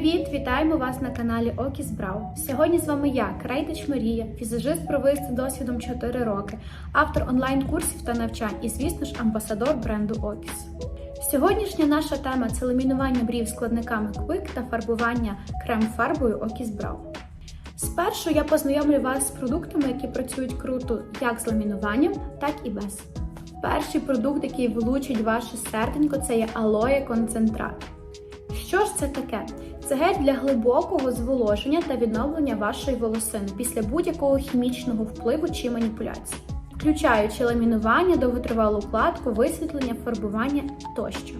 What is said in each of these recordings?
Привіт! Вітаємо вас на каналі Окіс Брау. Сьогодні з вами я, Крейдич Марія, візажист провист досвідом 4 роки, автор онлайн-курсів та навчань і, звісно ж, амбасадор бренду Окіс. Сьогоднішня наша тема це ламінування брів складниками Quick та фарбування крем-фарбою Окіс Брау. Спершу я познайомлю вас з продуктами, які працюють круто як з ламінуванням, так і без. Перший продукт, який вилучить ваше серденько, це є алоє концентрат. Що ж це таке? Це гель для глибокого зволоження та відновлення вашої волосини після будь-якого хімічного впливу чи маніпуляції, включаючи ламінування, довготривалу укладку, висвітлення, фарбування тощо.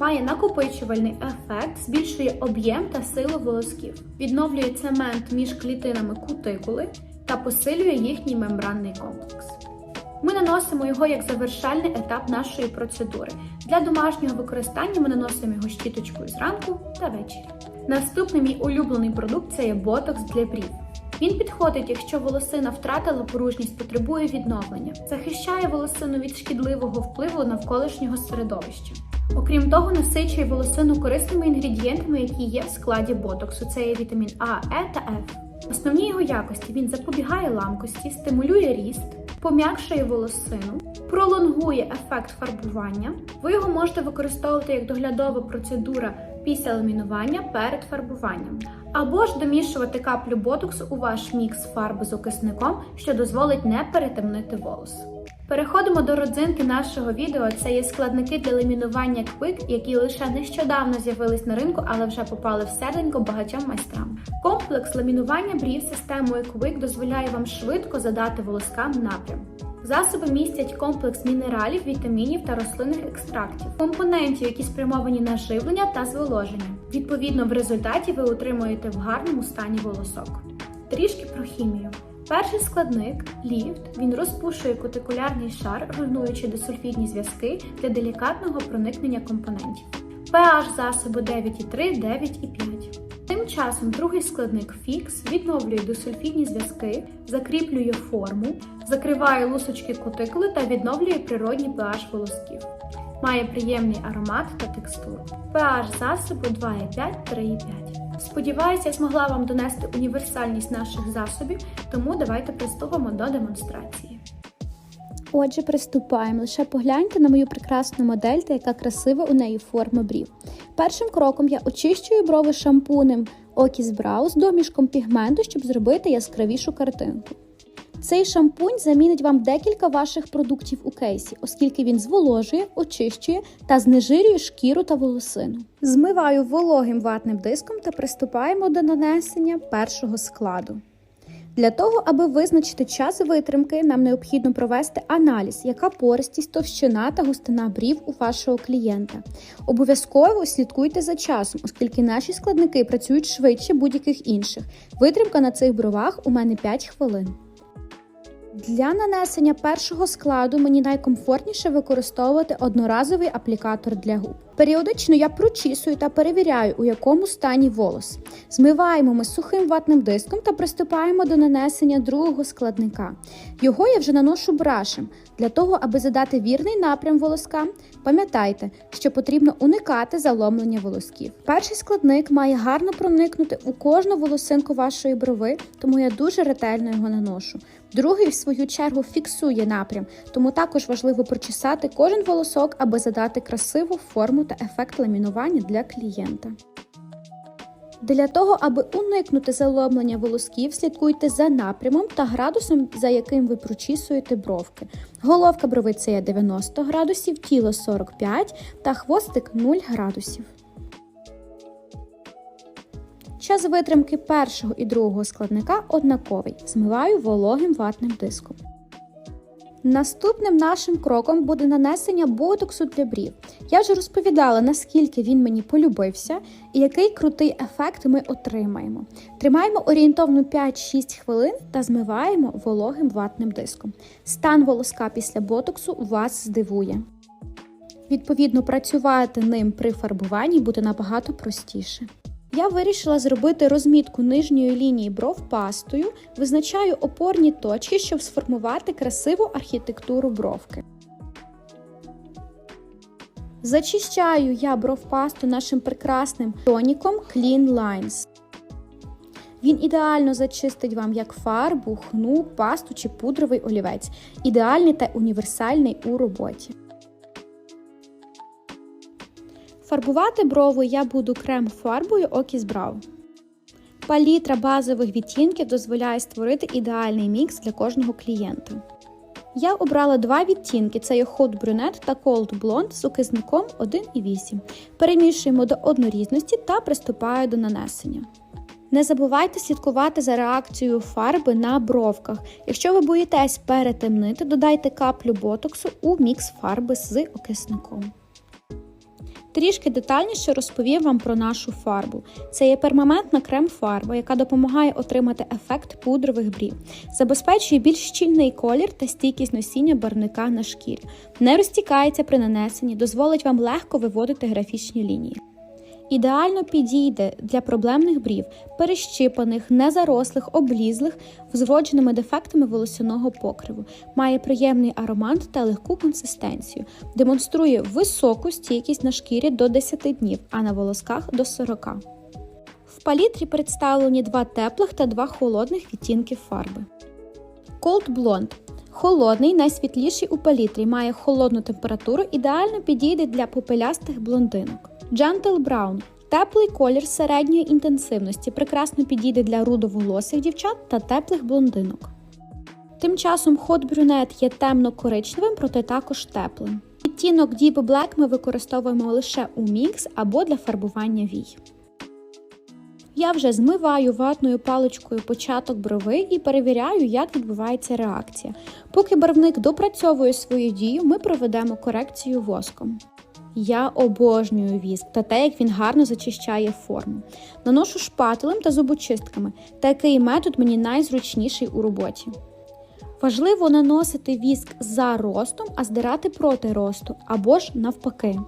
Має накопичувальний ефект, збільшує об'єм та силу волосків, відновлює цемент між клітинами кутикули та посилює їхній мембранний комплекс. Ми наносимо його як завершальний етап нашої процедури. Для домашнього використання ми наносимо його щіточкою зранку та ввечері. Наступний мій улюблений продукт це є ботокс для брів. Він підходить, якщо волосина втратила поружність, потребує відновлення, захищає волосину від шкідливого впливу навколишнього середовища. Окрім того, насичує волосину корисними інгредієнтами, які є в складі ботоксу. Це є вітамін А, Е та Ф. Основні його якості він запобігає ламкості, стимулює ріст, пом'якшує волосину, пролонгує ефект фарбування. Ви його можете використовувати як доглядова процедура після ламінування перед фарбуванням, або ж домішувати каплю ботоксу у ваш мікс фарби з окисником, що дозволить не перетемнити волос. Переходимо до родзинки нашого відео. Це є складники для ламінування Quick, які лише нещодавно з'явились на ринку, але вже попали в серденько багатьом майстрам. Комплекс ламінування брів системою Quick дозволяє вам швидко задати волоскам напрям. Засоби містять комплекс мінералів, вітамінів та рослинних екстрактів, компонентів, які спрямовані на живлення та зволоження. Відповідно, в результаті ви отримуєте в гарному стані волосок. Трішки про хімію. Перший складник ліфт. Він розпушує кутикулярний шар, руйнуючи дисульфідні зв'язки для делікатного проникнення компонентів. pH засобу 9,3, 9,5. Тим часом другий складник фікс відновлює дисульфідні зв'язки, закріплює форму, закриває лусочки кутикули та відновлює природні pH волосків. Має приємний аромат та текстуру. pH засобу 2,5, 3,5. Сподіваюся, я змогла вам донести універсальність наших засобів, тому давайте приступимо до демонстрації. Отже, приступаємо. Лише погляньте на мою прекрасну модель та яка красива у неї форма брів. Першим кроком я очищую брови шампунем Окіс Брау з домішком пігменту, щоб зробити яскравішу картинку. Цей шампунь замінить вам декілька ваших продуктів у кейсі, оскільки він зволожує, очищує та знежирює шкіру та волосину. Змиваю вологим ватним диском та приступаємо до нанесення першого складу. Для того, аби визначити час витримки, нам необхідно провести аналіз, яка пористість, товщина та густина брів у вашого клієнта. Обов'язково слідкуйте за часом, оскільки наші складники працюють швидше будь-яких інших. Витримка на цих бровах у мене 5 хвилин. Для нанесення першого складу мені найкомфортніше використовувати одноразовий аплікатор для губ. Періодично я прочісую та перевіряю, у якому стані волос. Змиваємо ми сухим ватним диском та приступаємо до нанесення другого складника. Його я вже наношу брашем. Для того, аби задати вірний напрям волоскам, пам'ятайте, що потрібно уникати заломлення волосків. Перший складник має гарно проникнути у кожну волосинку вашої брови, тому я дуже ретельно його наношу. Другий, в свою чергу, фіксує напрям, тому також важливо прочесати кожен волосок, аби задати красиву форму та ефект ламінування для клієнта. Для того, аби уникнути заломлення волосків, слідкуйте за напрямом та градусом, за яким ви прочісуєте бровки. Головка брови це є 90 градусів, тіло 45 та хвостик 0 градусів. Час витримки першого і другого складника однаковий. Змиваю вологим ватним диском. Наступним нашим кроком буде нанесення ботоксу для брів. Я вже розповідала, наскільки він мені полюбився і який крутий ефект ми отримаємо. Тримаємо орієнтовно 5-6 хвилин та змиваємо вологим ватним диском. Стан волоска після ботоксу вас здивує. Відповідно, працювати ним при фарбуванні буде набагато простіше. Я вирішила зробити розмітку нижньої лінії бров пастою, визначаю опорні точки, щоб сформувати красиву архітектуру бровки. Зачищаю я бровпасту нашим прекрасним тоніком Clean Lines. Він ідеально зачистить вам як фарбу, хну, пасту чи пудровий олівець. Ідеальний та універсальний у роботі. Фарбувати брови я буду крем-фарбою Окіс Brow. Палітра базових відтінків дозволяє створити ідеальний мікс для кожного клієнта. Я обрала два відтінки: це є Hot Brunette та Cold Blonde з указником 1,8. Перемішуємо до однорідності та приступаю до нанесення. Не забувайте слідкувати за реакцією фарби на бровках. Якщо ви боїтесь перетемнити, додайте каплю ботоксу у мікс фарби з окисником. Трішки детальніше розповім вам про нашу фарбу. Це є пермаментна крем-фарба, яка допомагає отримати ефект пудрових брів, забезпечує більш щільний колір та стійкість носіння барвника на шкірі, не розтікається при нанесенні, дозволить вам легко виводити графічні лінії. Ідеально підійде для проблемних брів, перещипаних, незарослих, облізлих, з дефектами волосяного покриву, має приємний аромат та легку консистенцію, демонструє високу стійкість на шкірі до 10 днів, а на волосках до 40. В палітрі представлені два теплих та два холодних відтінки фарби. Cold Blonde Холодний, найсвітліший у палітрі, має холодну температуру, ідеально підійде для попелястих блондинок. Gentle Brown теплий колір середньої інтенсивності, прекрасно підійде для рудоволосих дівчат та теплих блондинок. Тим часом Hot Brunette є темно-коричневим, проте також теплим. Відтінок Deep Black ми використовуємо лише у мікс або для фарбування вій. Я вже змиваю ватною паличкою початок брови і перевіряю, як відбувається реакція. Поки барвник допрацьовує свою дію, ми проведемо корекцію воском. Я обожнюю віск та те, як він гарно зачищає форму. Наношу шпателем та зубочистками. Такий метод мені найзручніший у роботі. Важливо наносити віск за ростом, а здирати проти росту або ж навпаки.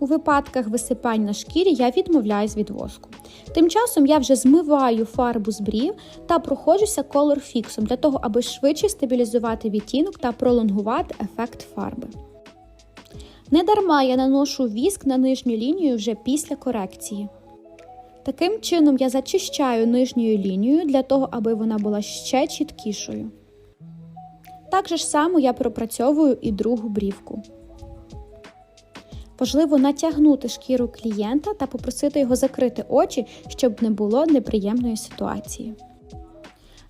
У випадках висипань на шкірі я відмовляюсь від воску. Тим часом я вже змиваю фарбу з брів та проходжуся колор фіксом для того, аби швидше стабілізувати відтінок та пролонгувати ефект фарби. Недарма я наношу віск на нижню лінію вже після корекції. Таким чином я зачищаю нижньою лінією для того, аби вона була ще чіткішою. Так же ж само я пропрацьовую і другу брівку. Важливо натягнути шкіру клієнта та попросити його закрити очі, щоб не було неприємної ситуації.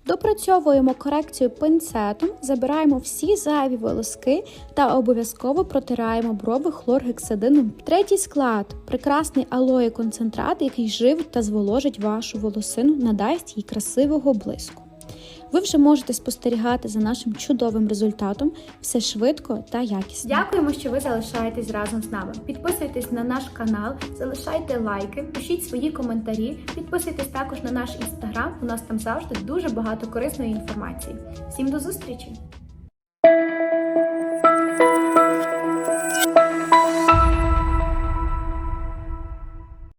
Допрацьовуємо корекцію пинцетом, забираємо всі зайві волоски та обов'язково протираємо брови хлоргексидином. Третій склад прекрасний алоє концентрат, який живить та зволожить вашу волосину, надасть їй красивого блиску. Ви вже можете спостерігати за нашим чудовим результатом все швидко та якісно. Дякуємо, що ви залишаєтесь разом з нами. Підписуйтесь на наш канал, залишайте лайки, пишіть свої коментарі, підписуйтесь також на наш інстаграм. У нас там завжди дуже багато корисної інформації. Всім до зустрічі!